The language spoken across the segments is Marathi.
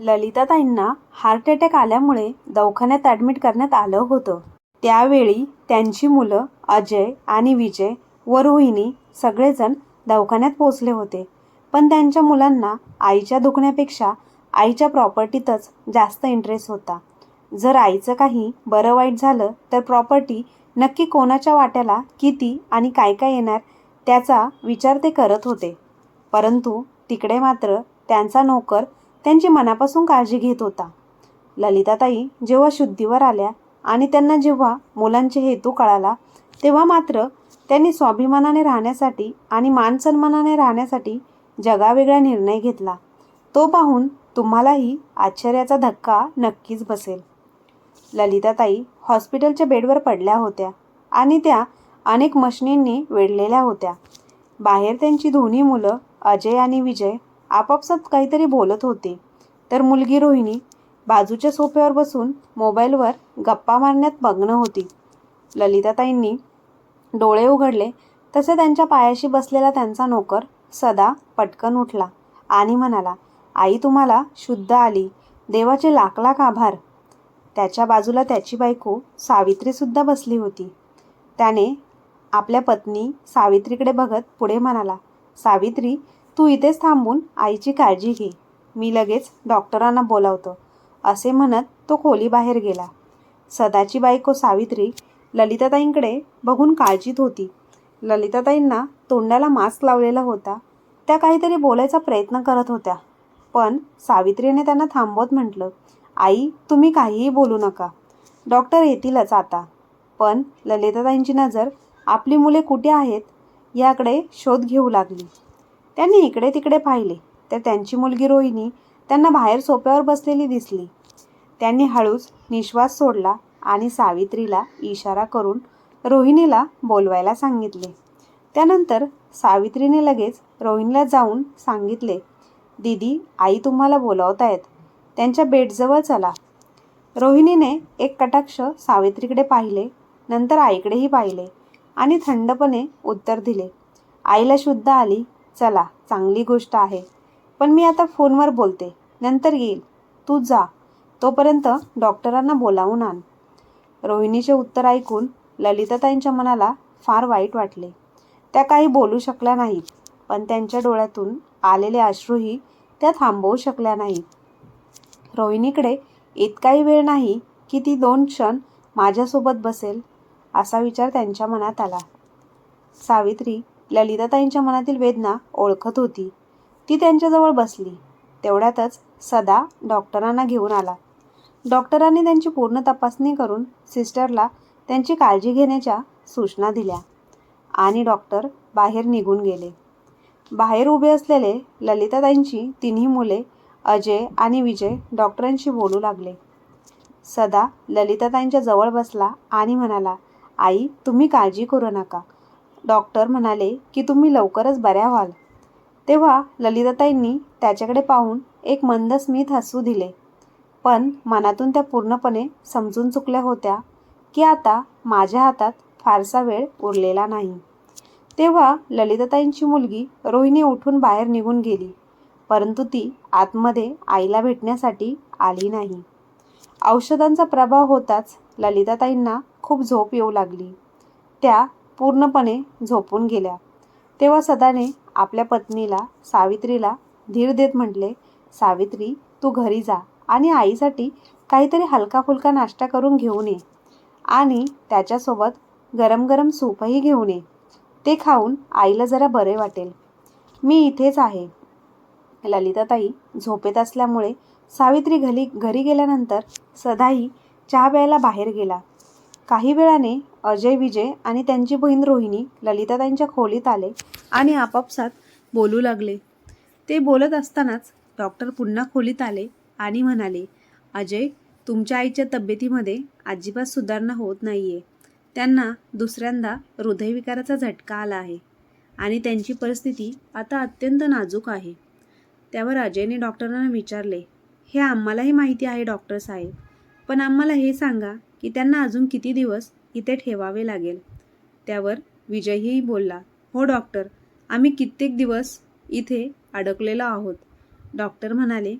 ललिताताईंना हार्ट अटॅक आल्यामुळे दवाखान्यात ॲडमिट करण्यात आलं होतं. त्यावेळी त्यांची मुलं अजय आणि विजय व रोहिणी सगळेजण दवाखान्यात पोचले होते. पण त्यांच्या मुलांना आईच्या दुखण्यापेक्षा आईच्या प्रॉपर्टीतच जास्त इंटरेस्ट होता. जर आईचं काही बरं वाईट झालं तर प्रॉपर्टी नक्की कोणाच्या वाट्याला किती आणि काय काय येणार त्याचा विचार ते करत होते. परंतु तिकडे मात्र त्यांचा नोकर त्यांची मनापासून काळजी घेत होता. ललिताताई जेव्हा शुद्धीवर आल्या आणि त्यांना जेव्हा मुलांचे हेतू कळाला तेव्हा मात्र त्यांनी स्वाभिमानाने राहण्यासाठी आणि मानसन्मानाने राहण्यासाठी जगावेगळा निर्णय घेतला. तो पाहून तुम्हालाही आश्चर्याचा धक्का नक्कीच बसेल. ललिताताई हॉस्पिटलच्या बेडवर पडल्या होत्या आणि त्या अनेक मशनींनी वेढलेल्या होत्या. बाहेर त्यांची दोन्ही मुलं अजय आणि विजय आपापसात काहीतरी बोलत होते. तर मुलगी रोहिणी बाजूच्या सोफ्यावर बसून मोबाईलवर गप्पा मारण्यात मग्न होती. ललिताताईंनी डोळे उघडले. तसे त्यांच्या पायाशी बसलेला त्यांचा नोकर सदा पटकन उठला आणि म्हणाला आई तुम्हाला शुद्ध आली. देवाचे लाख लाख आभार. त्याच्या बाजूला त्याची बायको सावित्रीसुद्धा बसली होती. त्याने आपल्या पत्नी सावित्रीकडे बघत पुढे म्हणाला सावित्री तू इथेच थांबून आईची काळजी घे. मी लगेच डॉक्टरांना बोलावतो. असे म्हणत तो खोलीबाहेर गेला. सदाची बायको सावित्री ललिताताईंकडे बघून काळजीत होती. ललिताताईंना तोंडाला मास्क लावलेला होता. त्या काहीतरी बोलायचा प्रयत्न करत होत्या. पण सावित्रीने त्यांना थांबवत म्हटलं आई तुम्ही काहीही बोलू नका. डॉक्टर येतीलच आता. पण ललिताताईंची नजर आपली मुले कुठे आहेत याकडे शोध घेऊ लागली. त्यांनी इकडे तिकडे पाहिले. तर त्यांची मुलगी रोहिणी त्यांना बाहेर सोप्यावर बसलेली दिसली. त्यांनी हळूच निश्वास सोडला आणि सावित्रीला इशारा करून रोहिणीला बोलवायला सांगितले. त्यानंतर सावित्रीने लगेच रोहिणीला जाऊन सांगितले दीदी आई तुम्हाला बोलावतायत. त्यांच्या बेडजवळ चला. रोहिणीने एक कटाक्ष सावित्रीकडे पाहिले नंतर आईकडेही पाहिले आणि थंडपणे उत्तर दिले. आईला शुद्ध आली चला चांगली गोष्ट आहे. पण मी आता फोनवर बोलते. नंतर येईल. तू जा. तोपर्यंत डॉक्टरांना बोलावून आण. रोहिणीचे उत्तर ऐकून ललिताताईंच्या मनाला फार वाईट वाटले. त्या काही बोलू शकल्या नाहीत पण त्यांच्या डोळ्यातून आलेले अश्रूही त्या थांबवू शकल्या नाहीत. रोहिणीकडे इतकाही वेळ नाही की ती दोन क्षण माझ्यासोबत बसेल असा विचार त्यांच्या मनात आला. सावित्री ललिताताईंच्या मनातील वेदना ओळखत होती. ती त्यांच्याजवळ बसली. तेवढ्यातच सदा डॉक्टरांना घेऊन आला. डॉक्टरांनी त्यांची पूर्ण तपासणी करून सिस्टरला त्यांची काळजी घेण्याच्या सूचना दिल्या आणि डॉक्टर बाहेर निघून गेले. बाहेर उभे असलेले ललिताताईंची तिन्ही मुले अजय आणि विजय डॉक्टरांशी बोलू लागले. सदा ललिताताईंच्या जवळ बसला आणि म्हणाला आई तुम्ही काळजी करू नका. डॉक्टर म्हणाले की तुम्ही लवकरच बऱ्या व्हाल. तेव्हा ललिताताईंनी त्याच्याकडे पाहून एक मंद स्मित हसू दिले. पण मनातून त्या पूर्णपणे समजून चुकल्या होत्या की आता माझ्या हातात फारसा वेळ उरलेला नाही. तेव्हा ललिताताईंची मुलगी रोहिणी उठून बाहेर निघून गेली परंतु ती आतमध्ये आईला भेटण्यासाठी आली नाही. औषधांचा प्रभाव होताच ललिताताईंना खूप झोप येऊ लागली. त्या पूर्णपणे झोपून गेल्या. तेव्हा सदाने आपल्या पत्नीला सावित्रीला धीर देत म्हटले सावित्री तू घरी जा आणि आईसाठी काहीतरी हलका फुलका नाश्ता करून घेऊन ये आणि त्याच्यासोबत गरम गरम सूपही घेऊन ये. ते खाऊन आईला जरा बरे वाटेल. मी इथेच आहे. ललिताताई झोपेत असल्यामुळे सावित्री घरी घरी गेल्यानंतर सदाही चहा प्यायला बाहेर गेला. काही वेळाने अजय विजय आणि त्यांची बहीण रोहिणी ललिताताईंच्या खोलीत आले आणि आपापसात बोलू लागले. ते बोलत असतानाच डॉक्टर पुन्हा खोलीत आले आणि म्हणाले अजय तुमच्या आईच्या तब्येतीमध्ये अजिबात सुधारणा होत नाही आहे त्यांना दुसऱ्यांदा हृदयविकाराचा झटका आला आहे आणि त्यांची परिस्थिती आता अत्यंत नाजूक आहे. त्यावर अजयने डॉक्टरांना विचारले हे आम्हालाही माहिती आहे डॉक्टर साहेब पण आम्हाला हे सांगा की त्यांना अजून किती दिवस इथे ठेवावे लागेल? त्यावर विजयही बोलला हो डॉक्टर आम्ही कित्येक दिवस इथे अडकलेलो आहोत. डॉक्टर म्हणाले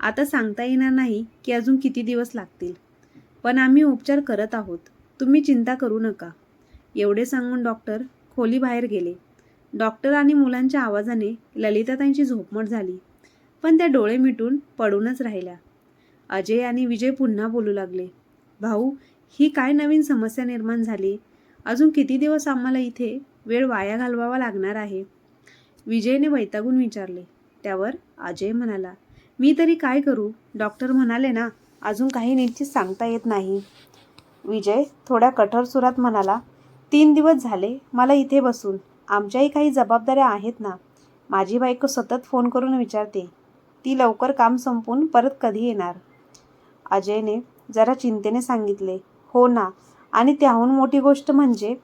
आता सांगता येणार नाही की अजून किती दिवस लागतील. पण आम्ही उपचार करत आहोत. तुम्ही चिंता करू नका. एवढे सांगून डॉक्टर खोलीबाहेर गेले. डॉक्टर आणि मुलांच्या आवाजाने ललिताताईंची झोपमट झाली पण त्या डोळे मिटून पडूनच राहिल्या. अजय आणि विजय पुन्हा बोलू लागले भाऊ ही काय नवीन समस्या निर्माण झाली? अजून किती दिवस आम्हाला इथे वेळ वाया घालवावा लागणार आहे? विजयने वैतागून विचारले. त्यावर अजय म्हणाला मी तरी काय करू? डॉक्टर म्हणाले ना अजून काही निश्चित सांगता येत नाही. विजय थोड्या कठोर सुरात म्हणाला तीन दिवस झाले मला इथे बसून. आमच्याही काही जबाबदाऱ्या आहेत ना. माझी बायको सतत फोन करून विचारते. ती लवकर काम संपून परत कधी येणार? अजयने जरा चिंतेने सांगितले. हो ना. आणि त्याहून मोठी गोष्ट म्हणजे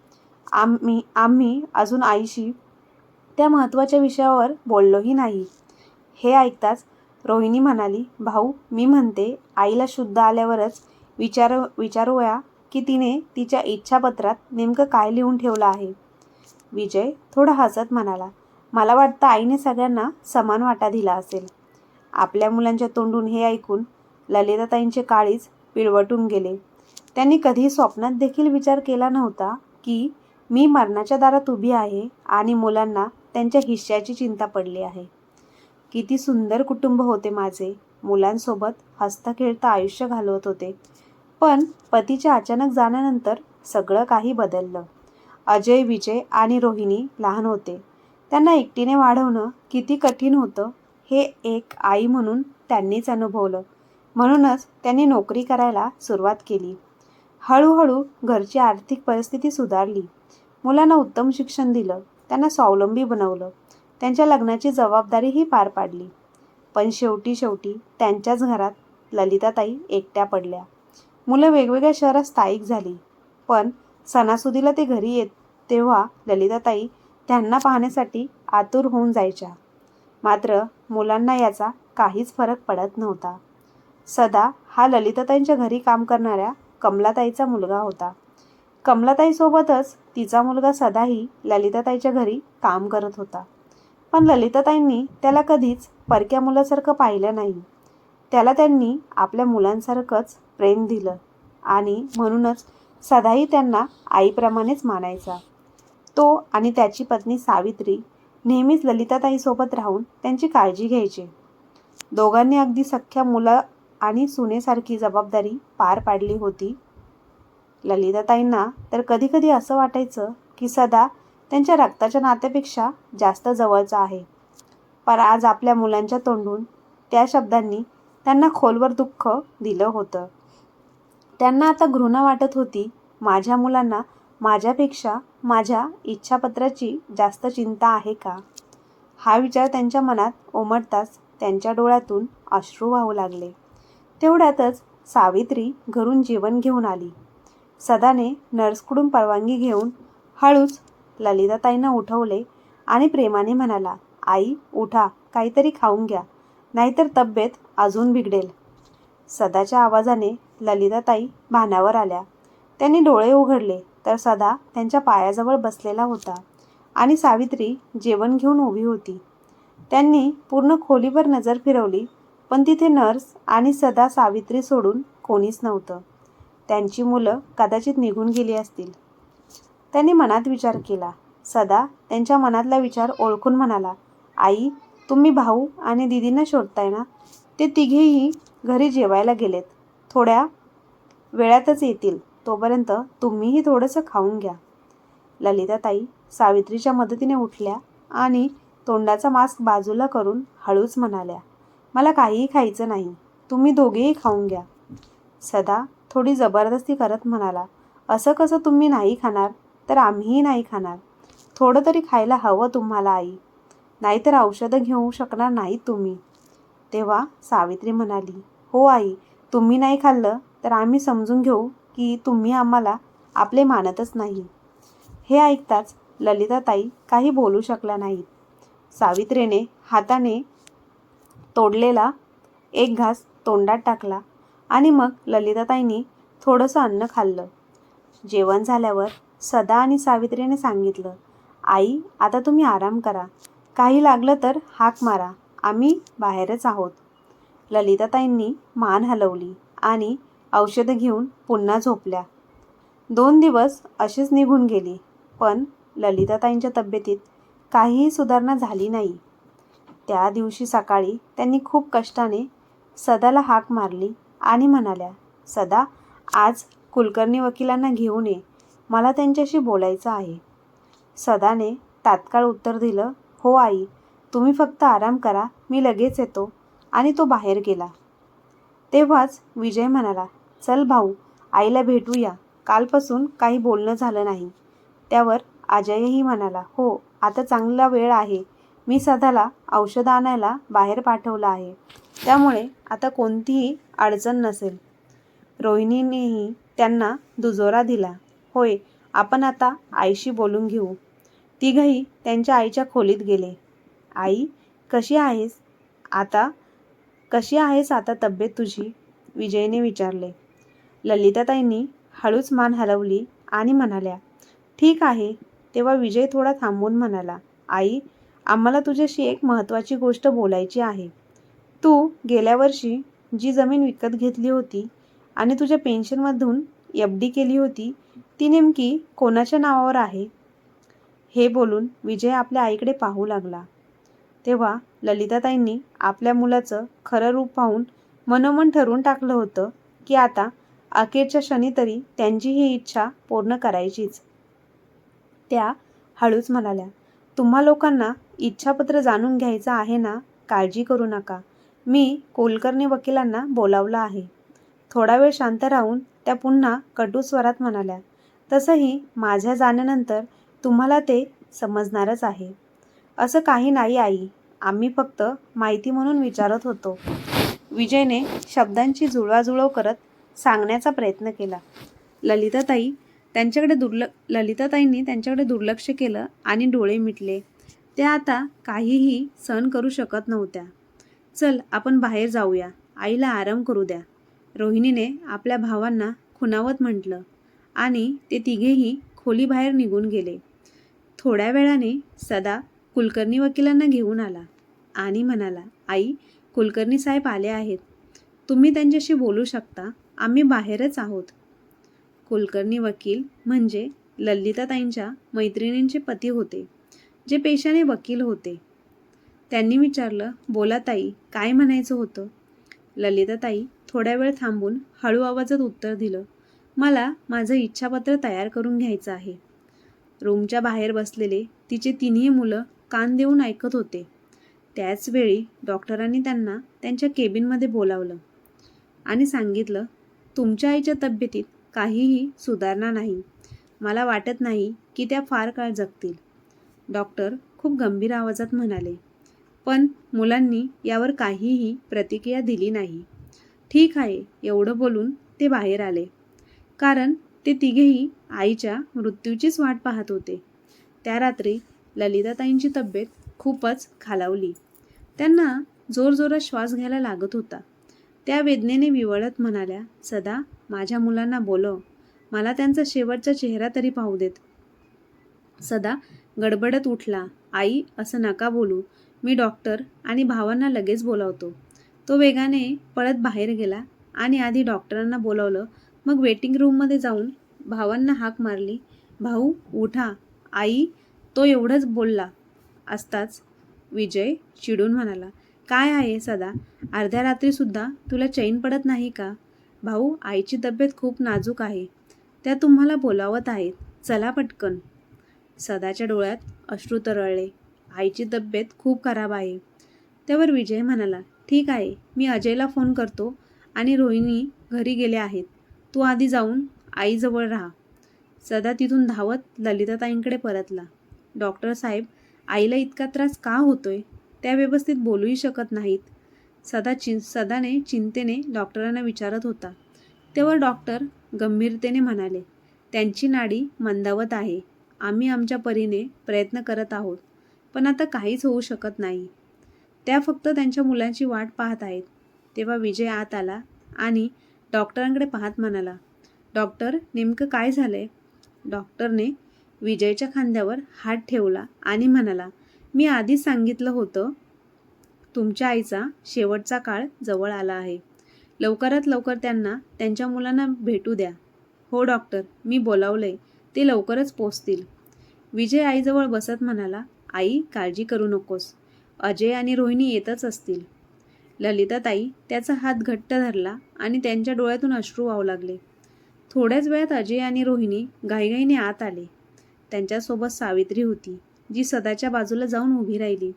आम्ही आम्ही अजून आईशी त्या महत्त्वाच्या विषयावर बोललोही नाही. हे ऐकताच रोहिणी म्हणाली भाऊ मी म्हणते आईला शुद्ध आल्यावरच विचार विचारूया की तिने तिच्या इच्छापत्रात नेमकं काय लिहून ठेवलं आहे. विजय थोडा हसत म्हणाला मला वाटतं आईने सगळ्यांना समान वाटा दिला असेल. आपल्या मुलांच्या तोंडून हे ऐकून ललिताताईंचे काळीच पिळवटून गेले. त्यांनी कधी स्वप्नात देखील विचार केला नव्हता की मी मरणाच्या दारात उभी आहे आणि मुलांना त्यांच्या हिश्श्याची चिंता पडली आहे. किती सुंदर कुटुंब होते माझे. मुलांसोबत हसता खेळता आयुष्य घालवत होते. पण पतीच्या अचानक जाण्यानंतर सगळं काही बदललं. अजय विजय आणि रोहिणी लहान होते. त्यांना एकटीने वाढवणं किती कठीण होतं हे एक आई म्हणून त्यांनीच अनुभवलं. म्हणूनच त्यांनी नोकरी करायला सुरुवात केली. हळूहळू घरची आर्थिक परिस्थिती सुधारली. मुलांना उत्तम शिक्षण दिलं. त्यांना स्वावलंबी बनवलं. त्यांच्या लग्नाची जबाबदारीही पार पाडली. पण शेवटी शेवटी त्यांच्याच घरात ललिताताई एकट्या पडल्या. मुलं वेगवेगळ्या शहरात स्थायिक झाली. पण सणासुदीला ते घरी येत तेव्हा ललिताताई त्यांना पाहण्यासाठी आतुर होऊन जायच्या. मात्र मुलांना याचा काहीच फरक पडत नव्हता. सदा हा ललिताताईंच्या घरी काम करणाऱ्या कमलाताईचा मुलगा होता. कमलाताईसोबतच तिचा मुलगा सदाही ललिताताईच्या घरी काम करत होता. पण ललिताताईंनी त्याला कधीच परक्या मुलासारखं पाहिलं नाही. त्याला त्यांनी आपल्या मुलांसारखंच प्रेम दिलं आणि म्हणूनच सदाही त्यांना आईप्रमाणेच मानायचा. तो आणि त्याची पत्नी सावित्री नेहमीच ललिताताईसोबत राहून त्यांची काळजी घ्यायचे. दोघांनी अगदी सख्या मुलं आणि सुनेसारखी जबाबदारी पार पाडली होती. ललिताताईंना तर कधीकधी असं वाटायचं की सदा त्यांच्या रक्ताच्या नात्यापेक्षा जास्त जवळचा आहे. पण आज आपल्या मुलांच्या तोंडून त्या शब्दांनी त्यांना खोलवर दुःख दिलं होतं. त्यांना आता घृणा वाटत होती माझ्या मुलांना माझ्यापेक्षा माझ्या इच्छापत्राची जास्त चिंता आहे का? हा विचार त्यांच्या मनात उमटताच त्यांच्या डोळ्यातून अश्रू वाहू लागले. तेवढ्यातच सावित्री घरून जेवण घेऊन आली. सदाने नर्सकडून परवानगी घेऊन हळूच ललिताताईंना उठवले आणि प्रेमाने म्हणाला आई उठा काहीतरी खाऊन घ्या नाहीतर तब्येत अजून बिघडेल. सदाच्या आवाजाने ललिताताई भानावर आल्या. त्यांनी डोळे उघडले तर सदा त्यांच्या पायाजवळ बसलेला होता आणि सावित्री जेवण घेऊन उभी होती. त्यांनी पूर्ण खोलीवर नजर फिरवली पण तिथे नर्स आणि सदा सावित्री सोडून कोणीच नव्हतं. त्यांची मुलं कदाचित निघून गेली असतील. त्यांनी मनात विचार केला. सदा त्यांच्या मनातला विचार ओळखून म्हणाला आई तुम्ही भाऊ आणि दिदींना शोधताय ना? ते तिघेही घरी जेवायला गेलेत. थोड्या वेळातच येतील. तोपर्यंत तुम्हीही थोडंसं खाऊन घ्या. ललिताताई सावित्रीच्या मदतीने उठल्या आणि तोंडाचा मास्क बाजूला करून हळूच म्हणाल्या मला काहीही खायचं नाही. तुम्ही दोघेही खाऊन घ्या. सदा थोडी जबरदस्ती करत म्हणाला असं कसं तुम्ही नाही खाणार? तर आम्हीही नाही खाणार. थोडं तरी खायला हवं तुम्हाला आई. नाहीतर औषधं घेऊ शकणार नाहीत तुम्ही. तेव्हा सावित्री म्हणाली हो आई तुम्ही नाही खाल्लं तर आम्ही समजून घेऊ की तुम्ही आम्हाला आपले मानतच नाही. हे ऐकताच ललिताताई काही बोलू शकल्या नाहीत. सावित्रीने हाताने तोडलेला एक घास तोंडात टाकला आणि मग ललिताताईंनी थोडंसं अन्न खाल्लं. जेवण झाल्यावर सदा आणि सावित्रीने सांगितलं आई आता तुम्ही आराम करा. काही लागलं तर हाक मारा. आम्ही बाहेरच आहोत. ललिताताईंनी मान हलवली आणि औषधं घेऊन पुन्हा झोपल्या. दोन दिवस अशीच निघून गेली पण ललिताताईंच्या तब्येतीत काहीही सुधारणा झाली नाही. त्या दिवशी सकाळी त्यांनी खूप कष्टाने सदाला हाक मारली आणि म्हणाल्या सदा आज कुलकर्णी वकिलांना घेऊन ये. मला त्यांच्याशी बोलायचं आहे. सदाने तात्काळ उत्तर दिलं हो आई तुम्ही फक्त आराम करा मी लगेच येतो. आणि तो बाहेर गेला. तेव्हाच विजय म्हणाला चल भाऊ आईला भेटूया. कालपासून काही बोलणं झालं नाही. त्यावर अजयही म्हणाला हो आता चांगला वेळ आहे. मी सदाला औषधं आणायला बाहेर पाठवलं आहे. त्यामुळे आता कोणतीही अडचण नसेल. रोहिणीनेही त्यांना दुजोरा दिला. होय आपण आता आईशी बोलून घेऊ. तिघही त्यांच्या आईच्या खोलीत गेले. आई कशी आहेस? आता कशी आहेस आता तब्येत तुझी? विजयने विचारले. ललिताताईंनी हळूच मान हलवली आणि म्हणाल्या ठीक आहे. तेव्हा विजय थोडा थांबून म्हणाला आई आम्हाला तुझ्याशी एक महत्त्वाची गोष्ट बोलायची आहे. तू गेल्या वर्षी जी जमीन विकत घेतली होती आणि तुझ्या पेन्शनमधून एफ डी केली होती ती नेमकी कोणाच्या नावावर आहे? हे बोलून विजय आपल्या आईकडे पाहू लागला. तेव्हा ललिताताईंनी आपल्या मुलाचं खरं रूप पाहून मनोमन ठरवून टाकलं होतं की आता अखेरच्या क्षणी तरी त्यांची ही इच्छा पूर्ण करायचीच. त्या हळूच म्हणाल्या तुम्हा लोकांना इच्छापत्र जाणून घ्यायचं आहे ना काळजी करू नका. मी कुलकर्णी वकिलांना बोलावलं आहे. थोडा वेळ शांत राहून त्या पुन्हा कटू स्वरात म्हणाल्या तसंही माझ्या जाण्यानंतर तुम्हाला ते समजणारच आहे. असं काही नाही आई आम्ही फक्त माहिती म्हणून विचारत होतो. विजयने शब्दांची जुळवाजुळव करत सांगण्याचा प्रयत्न केला. ललिताताई त्यांच्याकडे दुर्ल ललिताताईंनी त्यांच्याकडे दुर्लक्ष केलं आणि डोळे मिटले. त्या आता काहीही सहन करू शकत नव्हत्या. चल आपण बाहेर जाऊया. आईला आराम करू द्या. रोहिणीने आपल्या भावांना खुनावत म्हटलं आणि ते तिघेही खोलीबाहेर निघून गेले. थोड्या वेळाने सदा कुलकर्णी वकिलांना घेऊन आला आणि म्हणाला आई कुलकर्णी साहेब आले आहेत. तुम्ही त्यांच्याशी बोलू शकता. आम्ही बाहेरच आहोत. कुलकर्णी वकील म्हणजे ललिताताईंच्या मैत्रिणींचे पती होते. जे पेशाने वकील होते. त्यांनी विचारलं बोला ताई काय म्हणायचं होतं? ललिताताई थोड्या वेळ थांबून हळू आवाजात उत्तर दिलं मला माझं इच्छापत्र तयार करून घ्यायचं आहे. रूमच्या बाहेर बसलेले तिचे तिन्ही मुलं कान देऊन ऐकत होते. त्याचवेळी डॉक्टरांनी त्यांना त्यांच्या केबिनमध्ये बोलावलं आणि सांगितलं तुमच्या आईच्या तब्येतीत काहीही सुधारणा नाही. मला वाटत नाही की त्या फार काळ जगतील. डॉक्टर खूप गंभीर आवाजात म्हणाले पण मुलांनी यावर काहीही प्रतिक्रिया दिली नाही. ठीक आहे एवढं बोलून ते बाहेर आले. कारण ते तिघेही आईच्या मृत्यूचीच वाट पाहत होते. त्या रात्री ललिताताईंची तब्येत खूपच खालावली. त्यांना जोरजोरात श्वास घ्यायला लागत होता. त्या वेदनेने विवळत म्हणाल्या सदा माझ्या मुलांना बोलव. मला त्यांचा शेवटचा चेहरा तरी पाहू देत. सदा गडबडत उठला आई असं नका बोलू. मी डॉक्टर आणि भावांना लगेच बोलावतो. तो वेगाने पळत बाहेर गेला आणि आधी डॉक्टरांना बोलावलं. मग वेटिंग रूममध्ये जाऊन भावांना हाक मारली. भाऊ उठा. आई तो एवढंच बोलला. असताच विजय चिडून म्हणाला काय आहे सदा? अर्ध्या रात्रीसुद्धा तुला चैन पडत नाही का? भाऊ आईची तब्येत खूप नाजूक आहे. त्या तुम्हाला बोलावत आहेत. चला पटकन. सदाच्या डोळ्यात अश्रू तरळले. आईची तब्येत खूप खराब आहे. त्यावर विजय म्हणाला ठीक आहे मी अजयला फोन करतो आणि रोहिणी घरी गेले आहेत. तू आधी जाऊन आईजवळ राहा. सदा तिथून धावत ललिताताईंकडे परतला. डॉक्टर साहेब आईला इतका त्रास का होतोय? त्या व्यवस्थित बोलूही शकत नाहीत. सदा चिं सदाने चिंतेने डॉक्टरांना विचारत होता. तेव्हा डॉक्टर गंभीरतेने म्हणाले त्यांची नाडी मंदावत आहे. आम्ही आमच्या परीने प्रयत्न करत आहोत. पण आता काहीच होऊ शकत नाही. त्या फक्त त्यांच्या मुलांची वाट पाहत आहेत. तेव्हा विजय आत आला आणि डॉक्टरांकडे पाहत म्हणाला डॉक्टर नेमकं काय झालं आहे डॉक्टरने विजयच्या खांद्यावर हात ठेवला आणि म्हणाला मी आधीच सांगितलं होतं तुमच्या आईचा शेवटचा काळ जवळ आला आहे. लवकरात लवकर त्यांना त्यांच्या मुलांना भेटू द्या. हो डॉक्टर मी बोलावलं आहे ते लवकरच पोचतील. विजय आईजवळ बसत म्हणाला आई काळजी करू नकोस. अजय आणि रोहिणी येतच असतील. ललिताताई त्याचा हात घट्ट धरला आणि त्यांच्या डोळ्यातून अश्रू वाहू लागले. थोड्याच वेळात अजय आणि रोहिणी घाईघाईने आत आले. त्यांच्यासोबत सावित्री होती जी सदाच्या बाजूला जाऊन उभी राहिली.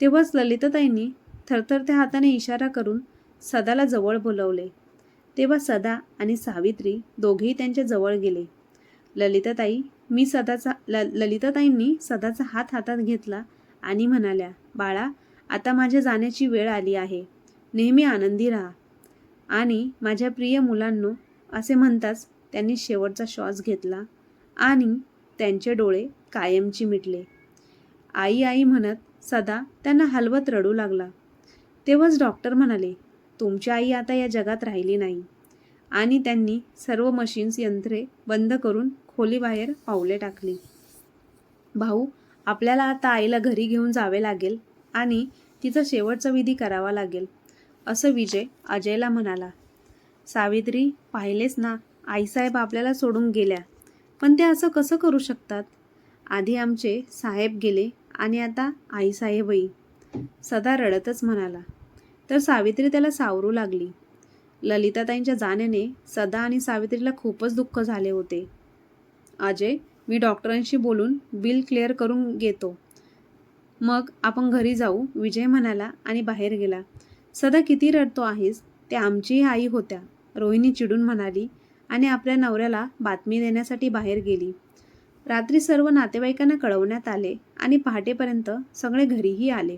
तेव्हाच ललिताताईंनी थरथरत्या हाताने इशारा करून सदाला जवळ बोलवले. तेव्हा सदा आणि सावित्री दोघेही त्यांच्या जवळ गेले. ललिताताई मी सदाचा ल ललिताताईंनी सदाचा हात हातात घेतला आणि म्हणाल्या बाळा आता माझ्या जाण्याची वेळ आली आहे. नेहमी आनंदी राहा. आणि माझ्या प्रिय मुलांनो असे म्हणताच त्यांनी शेवटचा श्वास घेतला आणि त्यांचे डोळे कायमची मिटले. आई आई म्हणत सदा त्यांना हलवत रडू लागला. तेव्हाच डॉक्टर म्हणाले तुमची आई आता या जगात राहिली नाही. आणि त्यांनी सर्व मशीन्स यंत्रे बंद करून खोलीबाहेर पावले टाकली. भाऊ आपल्याला आता आईला घरी घेऊन जावे लागेल आणि तिचा शेवटचा विधी करावा लागेल असं विजय अजयला म्हणाला. सावित्री पाहिलेच ना आईसाहेब आपल्याला सोडून गेल्या. पण ते असं कसं करू शकतात? आधी आमचे साहेब गेले आणि आता आईसाहेबही. सदा रडतच म्हणाला. तर सावित्री त्याला सावरू लागली. ललिताताईंच्या जाण्याने सदा आणि सावित्रीला खूपच दुःख झाले होते. अजय मी डॉक्टरांशी बोलून बिल क्लिअर करून घेतो. मग आपण घरी जाऊ विजय म्हणाला आणि बाहेर गेला. सदा किती रडतो आहेस? ते आमचीही आई होत्या रोहिणी चिडून म्हणाली आणि आपल्या नवऱ्याला बातमी देण्यासाठी बाहेर गेली. रात्री सर्व नातेवाईकांना कळवण्यात आले आणि पहाटेपर्यंत सगळे घरीही आले.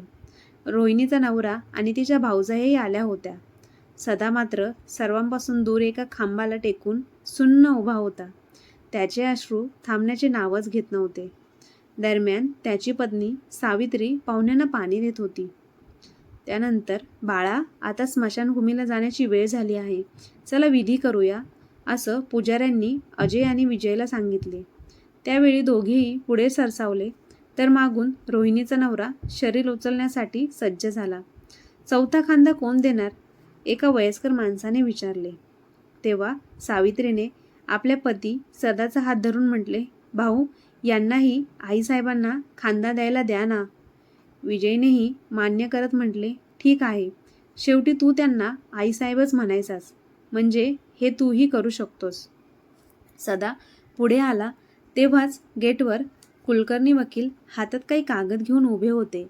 रोहिणीचा नवरा आणि तिच्या भाऊजाही आल्या होत्या. सदा मात्र सर्वांपासून दूर एका खांबाला टेकून सुन्न उभा होता. त्याचे अश्रू थांबण्याचे नावच घेत नव्हते. दरम्यान त्याची पत्नी सावित्री पाहुण्यांना पाणी देत होती. त्यानंतर बाळा आता स्मशानभूमीला जाण्याची वेळ झाली आहे. चला विधी करूया असं पुजाऱ्यांनी अजय आणि विजयला सांगितले. त्यावेळी दोघेही पुढे सरसावले तर मागून रोहिणीचा नवरा शरीर उचलण्यासाठी सज्ज झाला. चौथा खांदा कोण देणार? एका वयस्कर माणसाने विचारले. तेव्हा सावित्रीने आपल्या पती सदाचा हात धरून म्हटले भाऊ यांनाही आईसाहेबांना खांदा द्यायला द्या ना. विजयनेही मान्य करत म्हटले ठीक आहे शेवटी तू त्यांना आईसाहेबच म्हणायचास म्हणजे हे तूही करू शकतोस. सदा पुढे आला तेव्हाच गेटवर कुलकर्णी वकील हातात काही कागद घेऊन उभे होते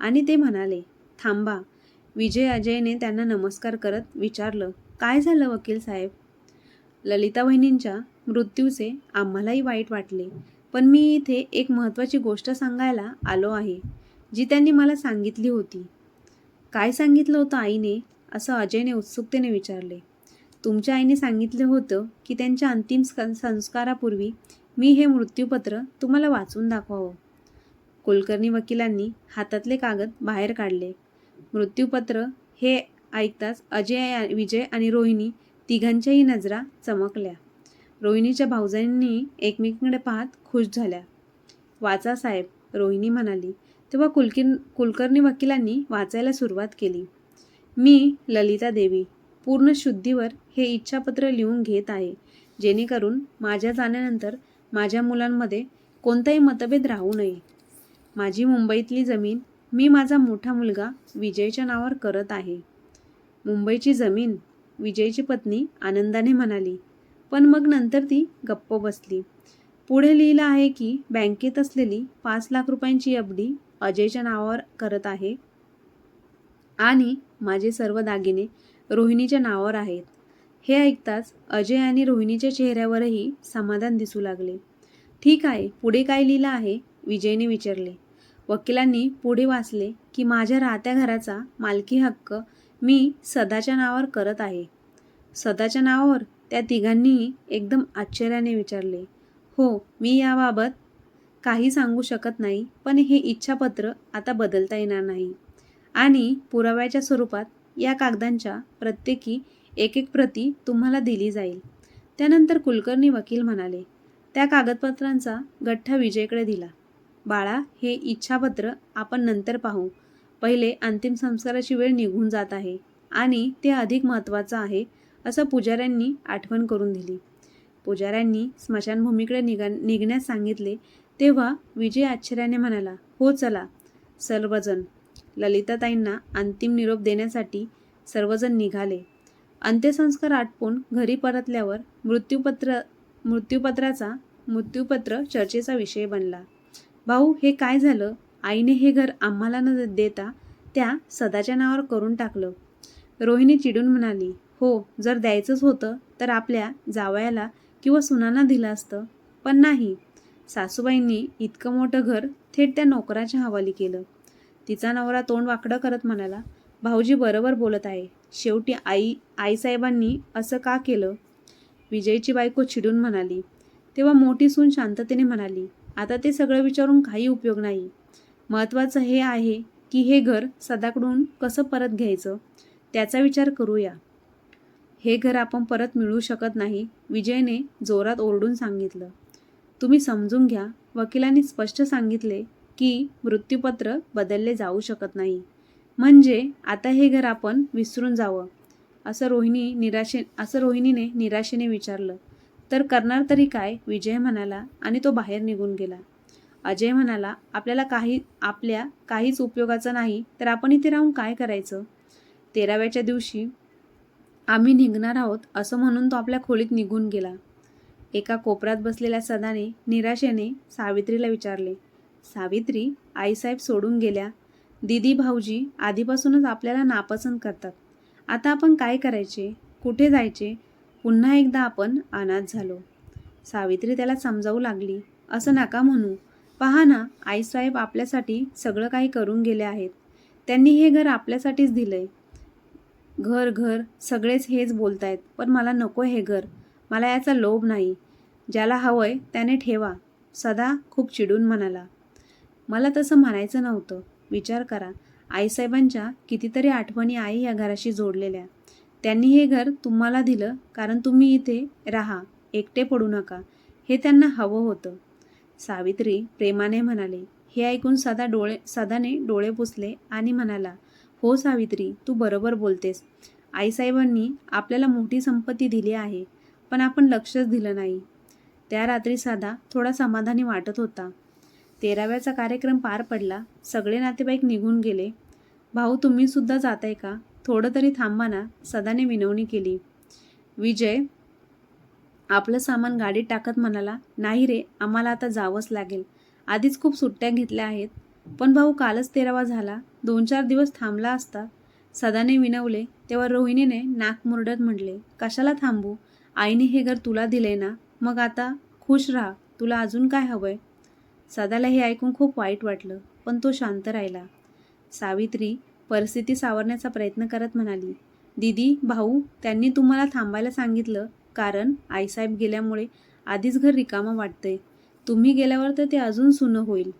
आणि ते म्हणाले थांबा. विजय अजयने त्यांना नमस्कार करत विचारलं काय झालं वकील साहेब? ललिता वहिनींच्या मृत्यूचे आम्हालाही वाईट वाटले. पण मी इथे एक महत्त्वाची गोष्ट सांगायला आलो आहे जी त्यांनी मला सांगितली होती. काय सांगितलं होतं आईने? असं अजयने उत्सुकतेने विचारले. तुमच्या आईने सांगितलं होतं की त्यांच्या अंतिम संस्कारापूर्वी मी हे मृत्यूपत्र तुम्हाला वाचून दाखवावं. कुलकर्णी वकिलांनी हातातले कागद बाहेर काढले. मृत्यूपत्र हे ऐकताच अजय विजय आणि रोहिणी तिघांच्याही नजरा चमकल्या. रोहिणीच्या भाऊजांनी एकमेकीकडे पाहत खुश झाल्या. वाचा साहेब रोहिणी म्हणाली. तेव्हा कुलकिन कुलकर्णी वकिलांनी वाचायला सुरुवात केली. मी ललिता देवी पूर्ण शुद्धीवर हे इच्छापत्र लिहून घेत आहे. जेणेकरून माझ्या जाण्यानंतर माझ्या मुलांमध्ये कोणताही मतभेद राहू नये. माझी मुंबईतली जमीन मी माझा मोठा मुलगा विजयच्या नावावर करत आहे. मुंबईची जमीन विजयची पत्नी आनंदाने म्हणाली पण मग नंतर ती गप्प बसली. पुढे लिहिलं आहे की बँकेत असलेली पाच लाख रुपयांची एफ अजयच्या नावावर करत आहे आणि माझे सर्व दागिने रोहिणीच्या नावावर आहेत. हे ऐकताच अजय आणि रोहिणीच्या चेहऱ्यावरही समाधान दिसू लागले. ठीक आहे पुढे काय लिहिलं आहे? विजयने विचारले. वकिलांनी पुढे वाचले की माझ्या राहत्या घराचा मालकी हक्क मी सदाच्या नावावर करत आहे. सदाच्या नावावर त्या तिघांनीही एकदम आश्चर्याने विचारले हो मी याबाबत काही सांगू शकत नाही पण हे इच्छापत्र आता बदलता येणार नाही. आणि पुराव्याच्या स्वरूपात या कागदांच्या प्रत्येकी एक एक प्रती तुम्हाला दिली जाईल. त्यानंतर कुलकर्णी वकील म्हणाले त्या कागदपत्रांचा गठ्ठा विजयकडे दिला. बाळा हे इच्छापत्र आपण नंतर पाहू. पहिले अंतिम संस्काराची वेळ निघून जात आहे आणि ते अधिक महत्त्वाचं आहे असं पुजाऱ्यांनी आठवण करून दिली. पुजाऱ्यांनी स्मशानभूमीकडे निघा निघण्यास सांगितले तेव्हा विजय आश्चर्याने म्हणाला हो चला. सर्वजण. ललिताताईंना अंतिम निरोप देण्यासाठी सर्वजण निघाले. अंत्यसंस्कार आटपून घरी परतल्यावर मृत्यूपत्र मृत्यूपत्राचा मृत्यूपत्र चर्चेचा विषय बनला. भाऊ हे काय झालं? आईने हे घर आम्हाला न देता त्या सदाच्या नावावर करून टाकलं. रोहिणी चिडून म्हणाली हो जर द्यायचंच होतं तर आपल्या जावयाला किंवा सुनांना दिलं असतं पण नाही. सासूबाईंनी इतकं मोठं घर थेट त्या नोकराच्या हवाली केलं. तिचा नवरा तोंड वाकडं करत म्हणाला भाऊजी बरोबर बोलत आहे. शेवटी आई आईसाहेबांनी असं का केलं? विजयची बायको चिडून म्हणाली तेव्हा मोठी सून शांततेने म्हणाली आता ते सगळं विचारून काही उपयोग नाही. महत्त्वाचं हे आहे की हे घर सदाकडून कसं परत घ्यायचं त्याचा विचार करूया. हे घर आपण परत मिळू शकत नाही विजयने जोरात ओरडून सांगितलं. तुम्ही समजून घ्या वकिलांनी स्पष्ट सांगितले की मृत्यूपत्र बदलले जाऊ शकत नाही. म्हणजे आता हे घर आपण विसरून जावं असं रोहिणी निराशे असं रोहिणीने निराशेने विचारलं. तर करणार तरी काय? विजय म्हणाला आणि तो बाहेर निघून गेला. अजय म्हणाला आपल्याला काही आपल्या काहीच उपयोगाचं नाही तर आपण इथे राहून काय करायचं? तेराव्याच्या दिवशी आम्ही निघणार आहोत असं म्हणून तो आपल्या खोलीत निघून गेला. एका कोपऱ्यात बसलेल्या सदाने निराशेने सावित्रीला विचारले सावित्री आईसाहेब सोडून गेल्या. दिदी भाऊजी आधीपासूनच आपल्याला नापसंत करतात. आता आपण काय करायचे? कुठे जायचे? पुन्हा एकदा आपण अनाथ झालो. सावित्री त्याला समजावू लागली असं नका म्हणू. पहा ना आईसाहेब आपल्यासाठी सगळं काही करून गेले आहेत. त्यांनी हे घर आपल्यासाठीच दिलं आहे घर घर सगळेच हेच बोलत आहेत पण मला नको हे घर. मला याचा लोभ नाही. ज्याला हवं आहे त्याने ठेवा. सदा खूप चिडून म्हणाला. मला तसं म्हणायचं नव्हतं. विचार करा. आईसाहेबांच्या कितीतरी आठवणी आई या घराशी जोडलेल्या. त्यांनी हे घर तुम्हाला दिलं कारण तुम्ही इथे राहा. एकटे पडू नका. हे त्यांना हवं होतं. सावित्री प्रेमाने म्हणाले हे ऐकून सदा डोळे सदाने डोळे पुसले आणि म्हणाला हो सावित्री तू बरोबर बोलतेस. आईसाहेबांनी आपल्याला मोठी संपत्ती दिली आहे पण आपण लक्षच दिलं नाही. त्या रात्री साधा थोडा समाधानी वाटत होता. तेराव्याचा कार्यक्रम पार पडला. सगळे नातेवाईक निघून गेले. भाऊ तुम्हीसुद्धा जाताय का? थोडं तरी थांबा ना. सदाने विनवणी केली. विजय आपलं सामान गाडीत टाकत म्हणाला नाही रे आम्हाला आता जावंच लागेल. आधीच खूप सुट्ट्या घेतल्या आहेत. पण भाऊ कालच तेरावा झाला. दोन चार दिवस थांबला असता. सदाने विनवले तेव्हा रोहिणीने नाक मुरडत म्हटले कशाला थांबू? आईने हे घर तुला दिले ना? मग आता खुश राहा. तुला अजून काय हवंय? सदाला हे ऐकून खूप वाईट वाटलं पण तो शांत राहिला. सावित्री परिस्थिती सावरण्याचा प्रयत्न करत म्हणाली दीदी भाऊ त्यांनी तुम्हाला थांबायला सांगितलं. कारण आईसाहेब गेल्यामुळे आधीच घर रिकामं वाटतंय. तुम्ही गेल्यावर तर ते अजून सुनं होईल.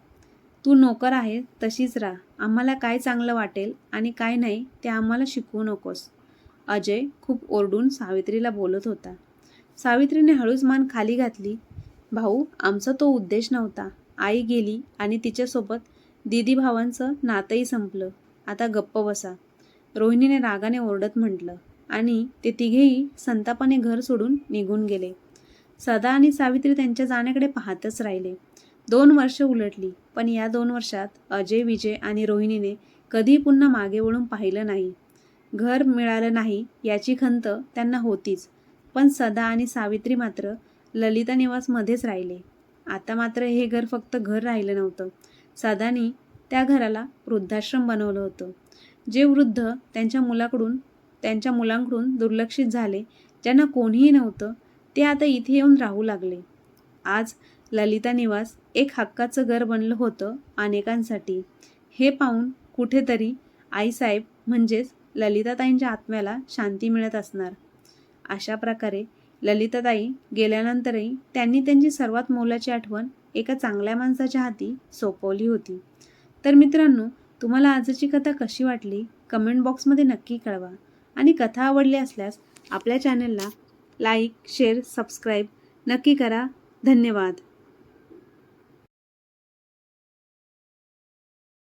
तू नोकर आहे तशीच राहा. आम्हाला काय चांगलं वाटेल आणि काय नाही ते आम्हाला शिकवू नकोस. अजय खूप ओरडून सावित्रीला बोलत होता. सावित्रीने हळूच मान खाली घातली. भाऊ आमचा तो उद्देश नव्हता. आई गेली आणि तिच्यासोबत दिदी भावांचं नातंही संपलं. आता गप्प बसा. रोहिणीने रागाने ओरडत म्हटलं. आणि ते तिघेही संतापाने घर सोडून निघून गेले. सदा आणि सावित्री त्यांच्या जाण्याकडे पाहतच राहिले. दोन वर्ष उलटली पण या दोन वर्षात अजय विजय आणि रोहिणीने कधी पुन्हा मागे वळून पाहिलं नाही. घर मिळालं नाही याची खंत त्यांना होतीच पण सदा आणि सावित्री मात्र ललिता निवासमध्येच राहिले. आता मात्र हे घर फक्त घर राहिलं नव्हतं. सदानी त्या घराला वृद्धाश्रम बनवलं होतं. जे वृद्ध त्यांच्या मुलाकडून त्यांच्या मुलांकडून दुर्लक्षित झाले ज्यांना कोणीही नव्हतं ते आता इथे येऊन राहू लागले. आज ललिता निवास एक हक्काचं घर बनलं होतं अनेकांसाठी. हे पाहून कुठेतरी आईसाहेब म्हणजेच ललिताताईंच्या आत्म्याला शांती मिळत असणार. अशा प्रकारे ललिताताई गेल्यानंतरही त्यांनी त्यांची सर्वात मोलाची आठवण एका चांगल्या माणसाच्या हाती सोपवली होती. तर मित्रांनो तुम्हाला आजची कथा कशी वाटली? कमेंट बॉक्समध्ये नक्की कळवा. आणि कथा आवडली असल्यास आपल्या चॅनलला लाईक शेअर सबस्क्राईब नक्की करा. धन्यवाद.